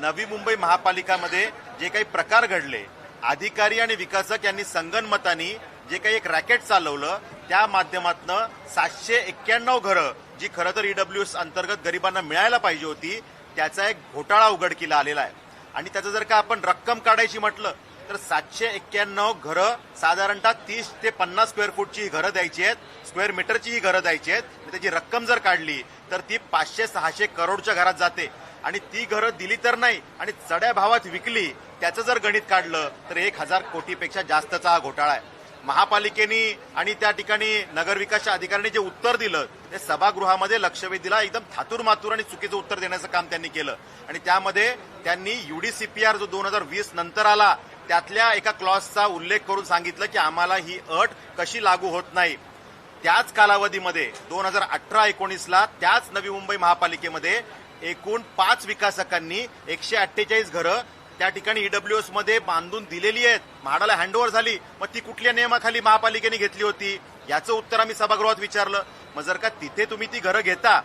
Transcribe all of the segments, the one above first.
नवी मुंबई महापालिकामध्ये जे काही प्रकार घडले अधिकारी आणि विकासक यांनी संगनमतानी जे काही एक रॅकेट चालवलं त्या माध्यमातनं सातशे एक्क्याण्णव घरं जी खरं तर ईडब्ल्यू एस अंतर्गत गरिबांना मिळायला पाहिजे होती त्याचा एक घोटाळा उघडकीला आलेला आहे. आणि त्याचं जर का आपण रक्कम काढायची म्हटलं तर सातशे एक्क्याण्णव घरं साधारणतः तीस ते पन्नास स्क्वेअर फूटची ही घरं द्यायची आहेत स्क्वेअर मीटरची ही घरं द्यायची आहेत. म्हणजे त्याची रक्कम जर काढली तर ती पाचशे सहाशे करोडच्या घरात जाते. आणि ती घरं दिली तर नाही आणि चढ्या भावात विकली त्याचं जर गणित काढलं तर एक हजार कोटीपेक्षा जास्तचा हा घोटाळा आहे. महापालिकेनी आणि त्या ठिकाणी नगरविकासच्या अधिकाऱ्यांनी जे उत्तर दिलं ते सभागृहामध्ये लक्षवेधीला एकदम थातूर मातूर आणि चुकीचं उत्तर देण्याचं काम त्यांनी केलं. आणि त्यामध्ये त्यांनी युडीसीपीआर जो दोन हजार वीस नंतर आला त्यातल्या एका क्लॉजचा उल्लेख करून सांगितलं की आम्हाला ही अट कशी लागू होत नाही. त्याच कालावधीमध्ये दोन हजार अठरा एकोणीसला त्याच नवी मुंबई महापालिकेमध्ये एकूण पाच विकासकांनी एकशे अठ्ठेचाळीस घरं त्या ठिकाणी ईडब्ल्यूएसमध्ये बांधून दिलेली आहेत. म्हाडाला हँडओव्हर झाली. मग ती कुठल्या नियमाखाली महापालिकेने घेतली होती? याचं उत्तर आम्ही सभागृहात विचारलं. मग जर का तिथे तुम्ही ती घरं घेता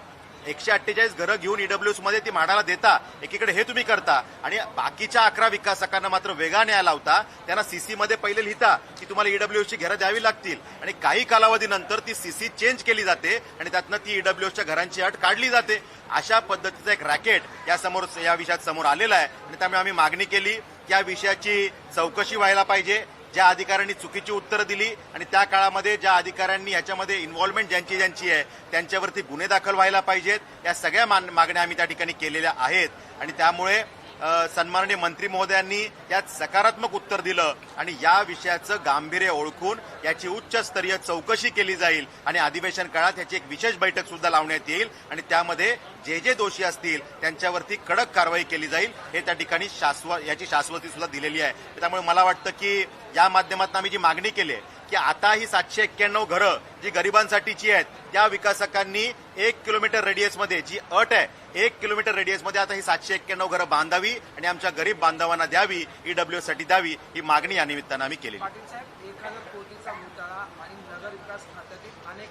एकशे अठ्ठेचाळीस घरं घेऊन ईडब्ल्यूएसमध्ये ती म्हाडाला देता. एकीकडे हे तुम्ही करता. आणि बाकीच्या अकरा विकासकांना मात्र वेगाने न्याय लावता. त्यांना सीसी मध्ये पहिले लिहिता की तुम्हाला ईडब्ल्यूएस ची घरं द्यावी लागतील. आणि काही कालावधीनंतर ती सीसी चेंज केली जाते आणि त्यातनं ती ईडब्ल्यूएसच्या घरांची अट काढली जाते. अशा पद्धतीचा एक रॅकेट या समोर या विषयात समोर आलेला आहे. आणि त्यामुळे आम्ही मागणी केली की या विषयाची चौकशी व्हायला पाहिजे. ज्या अधिकाऱ्यांनी चुकीची उत्तरं दिली आणि त्या काळामध्ये ज्या अधिकाऱ्यांनी याच्यामध्ये इन्व्हॉल्वमेंट ज्यांची ज्यांची आहे त्यांच्यावरती गुन्हे दाखल व्हायला पाहिजेत. या सगळ्या मागण्या आम्ही त्या ठिकाणी केलेल्या आहेत. आणि त्यामुळे सन्माननीय मंत्री महोदयांनी यात सकारात्मक उत्तर दिलं आणि या विषयाचं गांभीर्य ओळखून याची उच्चस्तरीय चौकशी केली जाईल आणि अधिवेशन काळात याची एक विशेष बैठक सुद्धा लावण्यात येईल आणि त्यामध्ये जे जे दोषी असतील त्यांच्यावरती कडक कारवाई केली जाईल हे त्या ठिकाणी शाश्वत याची शाश्वती सुद्धा दिलेली आहे. त्यामुळे मला वाटतं की या माध्यमातून आम्ही जी मागणी केली आहे की आता ही सातशे एक्क्याण्णव घरं जी गरिबांसाठीची आहेत त्या विकासकांनी एक किलोमीटर रेडियसमध्ये जी अट आहे एक किलोमीटर रेडियसमध्ये आता ही सातशे एक्क्याण्णव घरं बांधावी आणि आमच्या गरीब बांधवांना द्यावी ईडब्ल्यू साठी द्यावी ही मागणी या निमित्तानं आम्ही केली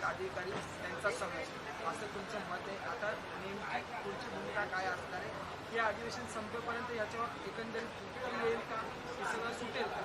अधिकारी त्यांचा समावेश असं तुमचं मत आहे. आता नेमकी पुढची भूमिका काय असणार आहे? हे अधिवेशन संपेपर्यंत याच्यावर एकंदरीत येईल का? सगळं सुटेल का?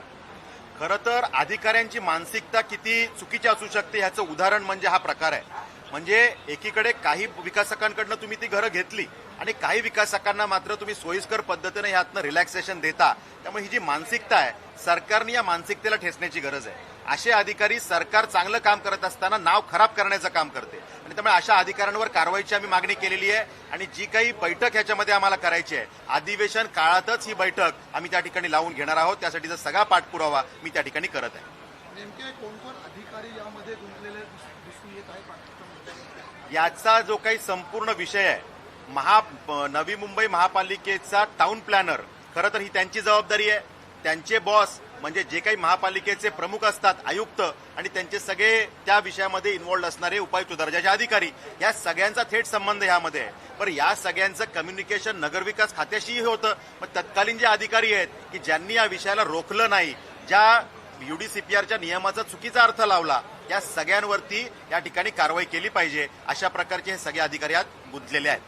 खरं तर अधिकाऱ्यांची मानसिकता किती चुकीची असू शकते ह्याचं उदाहरण म्हणजे हा प्रकार आहे. म्हणजे एकीकडे काही विकासकांकडनं तुम्ही ती घरं घेतली आणि काही विकासकांना मात्र तुम्ही सोयीस्कर पद्धतीने ह्यातनं रिलॅक्सेशन देता. त्यामुळे ही जी मानसिकता आहे सरकारने या मानसिकतेला ठेचण्याची गरज आहे. असे अधिकारी सरकार चांगलं काम करत असताना नाव खराब करण्याचं काम करते. आणि त्यामुळे अशा अधिकाऱ्यांवर कारवाईची आम्ही मागणी केलेली आहे. आणि जी काही बैठक ह्याच्यामध्ये आम्हाला करायची आहे अधिवेशन काळातच ही बैठक आम्ही त्या ठिकाणी लावून घेणार आहोत. त्यासाठीचा सगळा पाठपुरावा मी त्या ठिकाणी करत आहे. नेमके कोण कोण अधिकारी यामध्ये गुंतलेले दिस- दिसून येत आहे पाकिस्तानमध्ये याचा जो काही संपूर्ण विषय आहे महा नवी मुंबई महापालिकेचा टाउन प्लॅनर खरं तर ही त्यांची जबाबदारी आहे. त्यांचे बॉस म्हणजे जे काही महापालिकेचे प्रमुख असतात आयुक्त आणि त्यांचे सगळे त्या विषयामध्ये इन्व्हॉल्ड असणारे उपायुक्त दर्जाचे अधिकारी या सगळ्यांचा थेट संबंध यामध्ये आहे. पण या सगळ्यांचं कम्युनिकेशन नगरविकास खात्याशीही होतं. मग तत्कालीन जे अधिकारी आहेत की ज्यांनी या विषयाला रोखलं नाही ज्या युडीसीपीआरच्या नियमाचा चुकीचा अर्थ लावला या सगळ्यांवरती या ठिकाणी कारवाई केली पाहिजे अशा प्रकारचे हे सगळे अधिकारी आज गुंतलेले आहेत.